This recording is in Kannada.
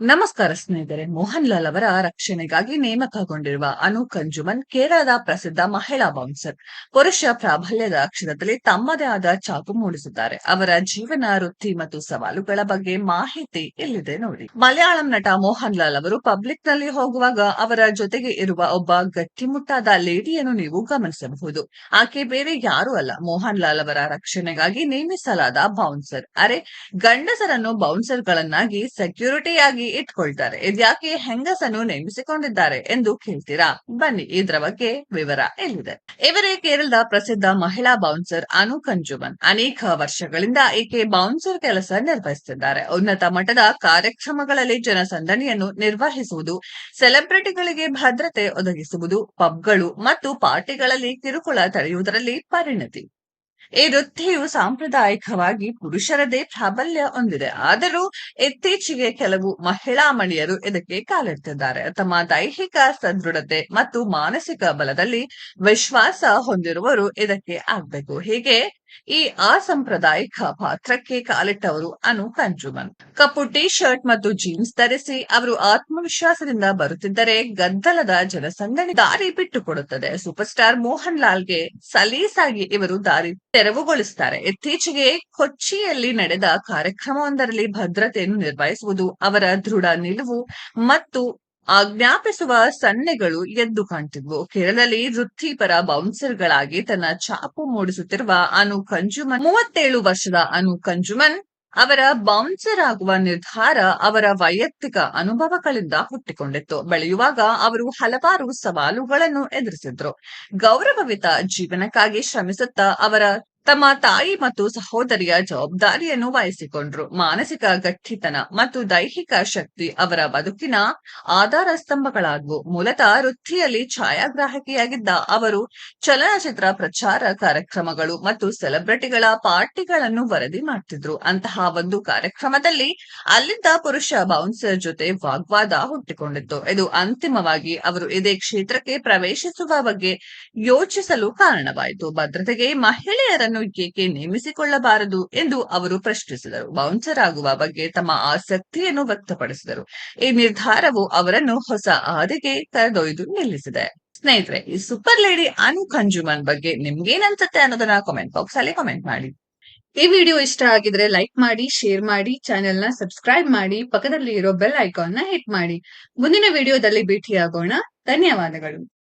ನಮಸ್ಕಾರ ಸ್ನೇಹಿತರೆ ಮೋಹನ್ ಲಾಲ್ ಅವರ ರಕ್ಷಣೆಗಾಗಿ ನೇಮಕಗೊಂಡಿರುವ ಅನು ಕಂಜುಮನ್ ಕೇರಳದ ಪ್ರಸಿದ್ಧ ಮಹಿಳಾ ಬೌನ್ಸರ್. ಪುರುಷ ಪ್ರಾಬಲ್ಯದ ಕ್ಷೇತ್ರದಲ್ಲಿ ತಮ್ಮದೇ ಆದ ಚಾಪು ಮೂಡಿಸಿದ್ದಾರೆ ಅವರ ಜೀವನ, ವೃತ್ತಿ ಮತ್ತು ಸವಾಲುಗಳ ಬಗ್ಗೆ ಮಾಹಿತಿ ಇಲ್ಲಿದೆ ನೋಡಿ. ಮಲಯಾಳಂ ನಟ ಮೋಹನ್ ಲಾಲ್ ಅವರು ಪಬ್ಲಿಕ್ನಲ್ಲಿ ಹೋಗುವಾಗ ಅವರ ಜೊತೆಗೆ ಇರುವ ಒಬ್ಬ ಗಟ್ಟಿಮುಟ್ಟಾದ ಲೇಡಿಯನ್ನು ನೀವು ಗಮನಿಸಬಹುದು. ಆಕೆ ಬೇರೆ ಯಾರೂ ಅಲ್ಲ. ಮೋಹನ್ ಲಾಲ್ ಅವರ ರಕ್ಷಣೆಗಾಗಿ ನೇಮಿಸಲಾದ ಬೌನ್ಸರ್. ಅರೆ, ಗಂಡಸರನ್ನು ಬೌನ್ಸರ್ ಗಳನ್ನಾಗಿ ಸೆಕ್ಯೂರಿಟಿಯಾಗಿ ಇಟ್ಕೊಳ್ತಾರೆ. ಇದ್ಯಾಕೆ ಹೆಂಗಸನ್ನು ನೇಮಿಸಿಕೊಂಡಿದ್ದಾರೆ ಎಂದು ಕೇಳ್ತೀರಾ? ಬನ್ನಿ, ಇದರ ಬಗ್ಗೆ ವಿವರ ಎಲ್ಲಿದೆ ಇವರೇ ಕೇರಳದ ಪ್ರಸಿದ್ಧ ಮಹಿಳಾ ಬೌನ್ಸರ್ ಅನು ಕಂಜುಮನ್. ಅನೇಕ ವರ್ಷಗಳಿಂದ ಈಕೆ ಬೌನ್ಸರ್ ಕೆಲಸ ನಿರ್ವಹಿಸುತ್ತಿದ್ದಾರೆ. ಉನ್ನತ ಮಟ್ಟದ ಕಾರ್ಯಕ್ರಮಗಳಲ್ಲಿ ಜನಸಂದಣಿಯನ್ನು ನಿರ್ವಹಿಸುವುದು, ಸೆಲೆಬ್ರಿಟಿಗಳಿಗೆ ಭದ್ರತೆ ಒದಗಿಸುವುದು, ಪಬ್ಗಳು ಮತ್ತು ಪಾರ್ಟಿಗಳಲ್ಲಿ ಕಿರುಕುಳ ತಡೆಯುವುದರಲ್ಲಿ ಪರಿಣತಿ. ಈ ವೃತ್ತಿಯು ಸಾಂಪ್ರದಾಯಿಕವಾಗಿ ಪುರುಷರದೇ ಪ್ರಾಬಲ್ಯ ಹೊಂದಿದೆ. ಆದರೂ ಇತ್ತೀಚೆಗೆ ಕೆಲವು ಮಹಿಳಾ ಮಣಿಯರು ಇದಕ್ಕೆ ಕಾಲಿಡ್ತಿದ್ದಾರೆ ತಮ್ಮ ದೈಹಿಕ ಸದೃಢತೆ ಮತ್ತು ಮಾನಸಿಕ ಬಲದಲ್ಲಿ ವಿಶ್ವಾಸ ಹೊಂದಿರುವವರು ಇದಕ್ಕೆ ಆಗ್ಬೇಕು. ಹೀಗೆ ಈ ಅಸಾಂಪ್ರದಾಯಿಕ ಪಾತ್ರಕ್ಕೆ ಕಾಲಿಟ್ಟವರು ಅನು ಕಂಜುಮನ್. ಕಪ್ಪು ಟಿ ಶರ್ಟ್ ಮತ್ತು ಜೀನ್ಸ್ ಧರಿಸಿ ಅವರು ಆತ್ಮವಿಶ್ವಾಸದಿಂದ ಬರುತ್ತಿದ್ದರೆ ಗದ್ದಲದ ಜನಸಂದಣಿ ದಾರಿ ಬಿಟ್ಟುಕೊಡುತ್ತದೆ. ಸೂಪರ್ ಸ್ಟಾರ್ ಮೋಹನ್ ಲಾಲ್ಗೆ ಸಲೀಸಾಗಿ ಇವರು ದಾರಿ ತೆರವುಗೊಳಿಸುತ್ತಾರೆ. ಇತ್ತೀಚೆಗೆ ಕೊಚ್ಚಿಯಲ್ಲಿ ನಡೆದ ಕಾರ್ಯಕ್ರಮವೊಂದರಲ್ಲಿ ಭದ್ರತೆಯನ್ನು ನಿರ್ವಹಿಸುವುದು ಅವರ ದೃಢ ನಿಲುವು ಮತ್ತು ಆಜ್ಞಾಪಿಸುವ ಸನ್ನೆಗಳು ಎದ್ದು ಕಾಣ್ತಿದ್ವು. ಕೇರಳದಲ್ಲಿ ವೃತ್ತಿಪರ ಬೌನ್ಸರ್ಗಳಾಗಿ ತನ್ನ ಚಾಪು ಮೂಡಿಸುತ್ತಿರುವ ಅನು ಕಂಜುಮನ್, ಮೂವತ್ತೇಳು ವರ್ಷದ ಅನು ಕಂಜುಮನ್ ಅವರ ಬೌನ್ಸರ್ ಆಗುವ ನಿರ್ಧಾರ ಅವರ ವೈಯಕ್ತಿಕ ಅನುಭವಗಳಿಂದ ಹುಟ್ಟಿಕೊಂಡಿತ್ತು. ಬೆಳೆಯುವಾಗ ಅವರು ಹಲವಾರು ಸವಾಲುಗಳನ್ನು ಎದುರಿಸಿದ್ರು. ಗೌರವವಿತ ಜೀವನಕ್ಕಾಗಿ ಶ್ರಮಿಸುತ್ತಾ ಅವರ ತಮ್ಮ ತಾಯಿ ಮತ್ತು ಸಹೋದರಿಯ ಜವಾಬ್ದಾರಿಯನ್ನು ವಹಿಸಿಕೊಂಡ್ರು. ಮಾನಸಿಕ ಗಟ್ಟಿತನ ಮತ್ತು ದೈಹಿಕ ಶಕ್ತಿ ಅವರ ಬದುಕಿನ ಆಧಾರ ಸ್ತಂಭಗಳಾದವು. ಮೂಲತಃ ವೃತ್ತಿಯಲ್ಲಿ ಛಾಯಾಗ್ರಾಹಕಿಯಾಗಿದ್ದ ಅವರು ಚಲನಚಿತ್ರ ಪ್ರಚಾರ ಕಾರ್ಯಕ್ರಮಗಳು ಮತ್ತು ಸೆಲೆಬ್ರಿಟಿಗಳ ಪಾರ್ಟಿಗಳನ್ನು ವರದಿ ಮಾಡ್ತಿದ್ರು. ಅಂತಹ ಒಂದು ಕಾರ್ಯಕ್ರಮದಲ್ಲಿ ಅಲ್ಲಿದ್ದ ಪುರುಷ ಬೌನ್ಸರ್ ಜೊತೆ ವಾಗ್ವಾದ ಹುಟ್ಟಿಕೊಂಡಿತ್ತು. ಇದು ಅಂತಿಮವಾಗಿ ಅವರು ಇದೇ ಕ್ಷೇತ್ರಕ್ಕೆ ಪ್ರವೇಶಿಸುವ ಬಗ್ಗೆ ಯೋಚಿಸಲು ಕಾರಣವಾಯಿತು. ಭದ್ರತೆಗೆ ಮಹಿಳೆಯರನ್ನು ಏಕೆ ನೇಮಿಸಿಕೊಳ್ಳಬಾರದು ಎಂದು ಅವರು ಪ್ರಶ್ನಿಸಿದರು. ಬೌನ್ಸರ್ ಆಗುವ ಬಗ್ಗೆ ತಮ್ಮ ಆಸಕ್ತಿಯನ್ನು ವ್ಯಕ್ತಪಡಿಸಿದರು. ಈ ನಿರ್ಧಾರವು ಅವರನ್ನು ಹೊಸ ಹಾದಿಗೆ ಕರೆದೊಯ್ದು ನಿಲ್ಲಿಸಿದೆ. ಸ್ನೇಹಿತರೆ, ಈ ಸೂಪರ್ ಲೇಡಿ ಅನು ಕಂಜುಮನ್ ಬಗ್ಗೆ ನಿಮ್ಗೇನನ್ಸುತ್ತೆ ಅನ್ನೋದನ್ನ ಕಾಮೆಂಟ್ ಬಾಕ್ಸ್ ಅಲ್ಲಿ ಕಾಮೆಂಟ್ ಮಾಡಿ. ಈ ವಿಡಿಯೋ ಇಷ್ಟ ಆಗಿದ್ರೆ ಲೈಕ್ ಮಾಡಿ ಶೇರ್ ಮಾಡಿ ಚಾನೆಲ್ನ ಸಬ್ಸ್ಕ್ರೈಬ್ ಮಾಡಿ ಪಕ್ಕದಲ್ಲಿ ಇರೋ ಬೆಲ್ ಐಕಾನ್ನ ಹಿಟ್ ಮಾಡಿ. ಮುಂದಿನ ವಿಡಿಯೋದಲ್ಲಿ ಭೇಟಿಯಾಗೋಣ. ಧನ್ಯವಾದಗಳು.